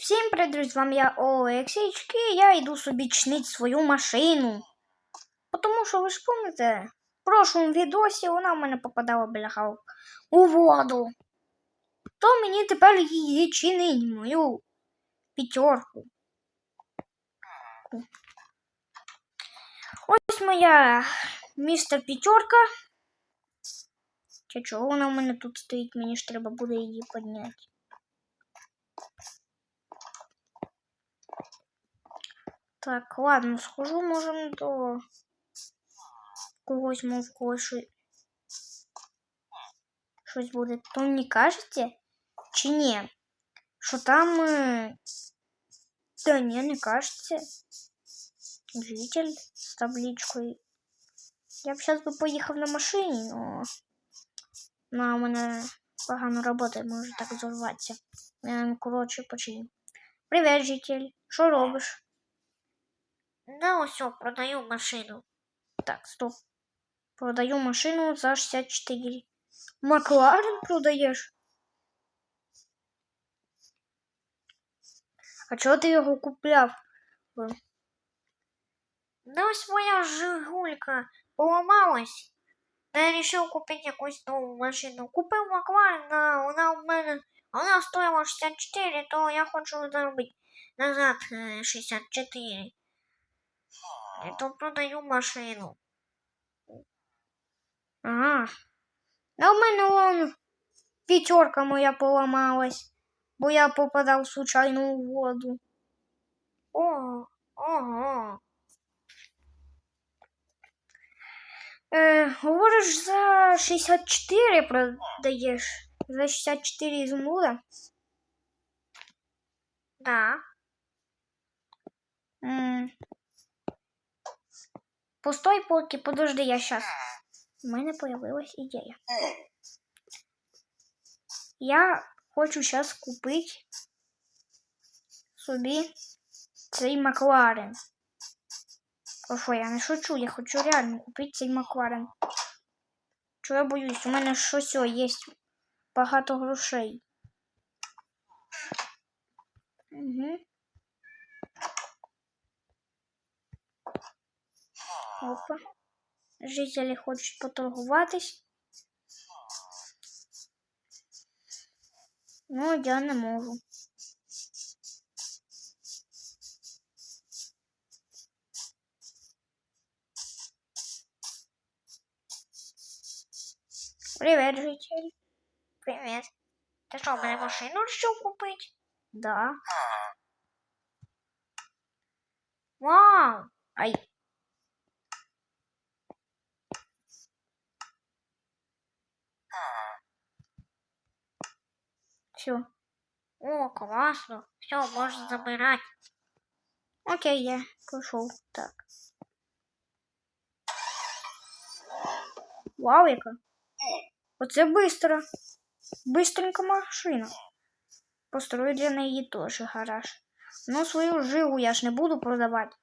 Всім привіт, друзі, з вами я Олексійчик, і я йду собі чинити свою машину. Тому що ви ж пам'ятаєте, в прошлому відосі вона в мене попадала бляха у воду. То мені тепер її чинить мою п'ятерку. Ось моя містер п'ятерка. Чи чого вона в мене тут стоїть? Мені ж треба буде її підняти. Так, ладно, схожу, можем до когось, мов когось що- щось буде. То не кажете? Чи ні? Що там. Е... Да ні, не кажете. Житель з табличкою. Я б зараз би поїхав на машині, но у мене погано робота, може так зорватися. Е, Коротше, починю. Привіт, житель. Що робиш? Да, ось продаю машину. Так, стоп. Продаю машину за 64. Макларен продаєш? А чого ти його купляв? Да ось моя жигулька поламалась. Та я вирішив купити якусь нову машину. Купив Макларен, да, вона в мене. Вона стоїла 64, то я хочу заробити назад е, 64. І то продаю машину. Ага. А в мене вон п'ятерка моя поламалась, бо я попадав случайно у воду. О, ого. Е, говориш, за 64 продаєш? За 64 ізумруда? Да. М. Постой, поки, подожди, я щас. У мене появилась ідея. Я хочу зараз купити собі цей Макларен. О, що, я не шучу, я хочу реально купити цей Макларен. Чого я боюсь? У мене щось є багато грошей. Угу. Опа. Жителі хочуть поторгуватись. Ну, я не можу. Привет, житель. Привіт. Ти що, мене машину вирішив купити? Да. Вау! Ай. Все. О, класно. Все, можна забирати. Окей, я пішов. Так. Вау, яка. Оце быстро. Быстренька машина. Построю для неї теж гараж. Ну, свою жигу я ж не буду продавати.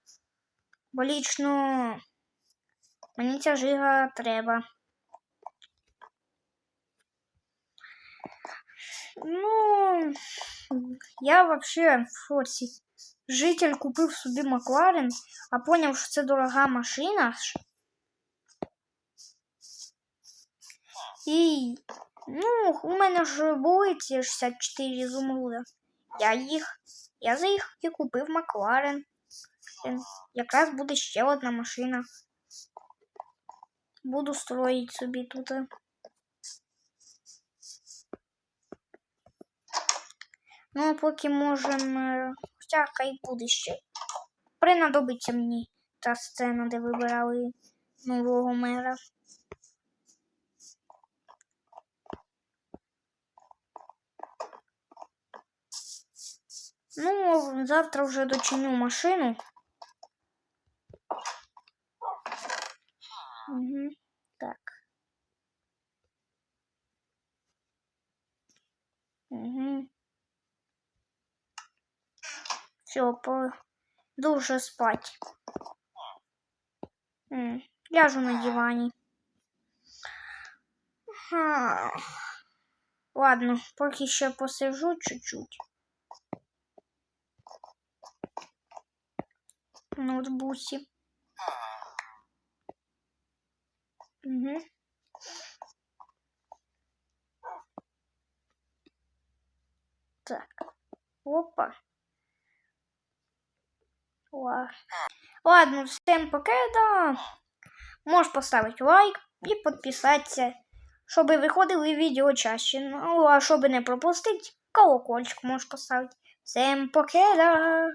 Бо лічно мені ця жига треба. Ну, я вообще в шоці. Житель купив собі Макларен, а поняв, що це дорога машина. І, ну, у мене ж були ці 64 ізумруда. Я їх, я за їх і купив Макларен. Якраз буде ще одна машина. Буду строїть собі тут. Ну, поки можемо. Хоча хай буде ще. Принадобиться мені та сцена, де вибирали нового мера. Ну, завтра вже дочиню машину. Угу. Так. Угу. Все, по... дуже спать. М, Ляжу на дивані. Ха. Ладно, поки ще посижу чуть-чуть. в. Угу. Так. Опа. Ла- Ладно, всем покеда. Можешь поставить лайк і подписаться, щоб виходили відео чаще. Ну, а щоб не пропустити, колокольчик можеш поставити. Всем покеда!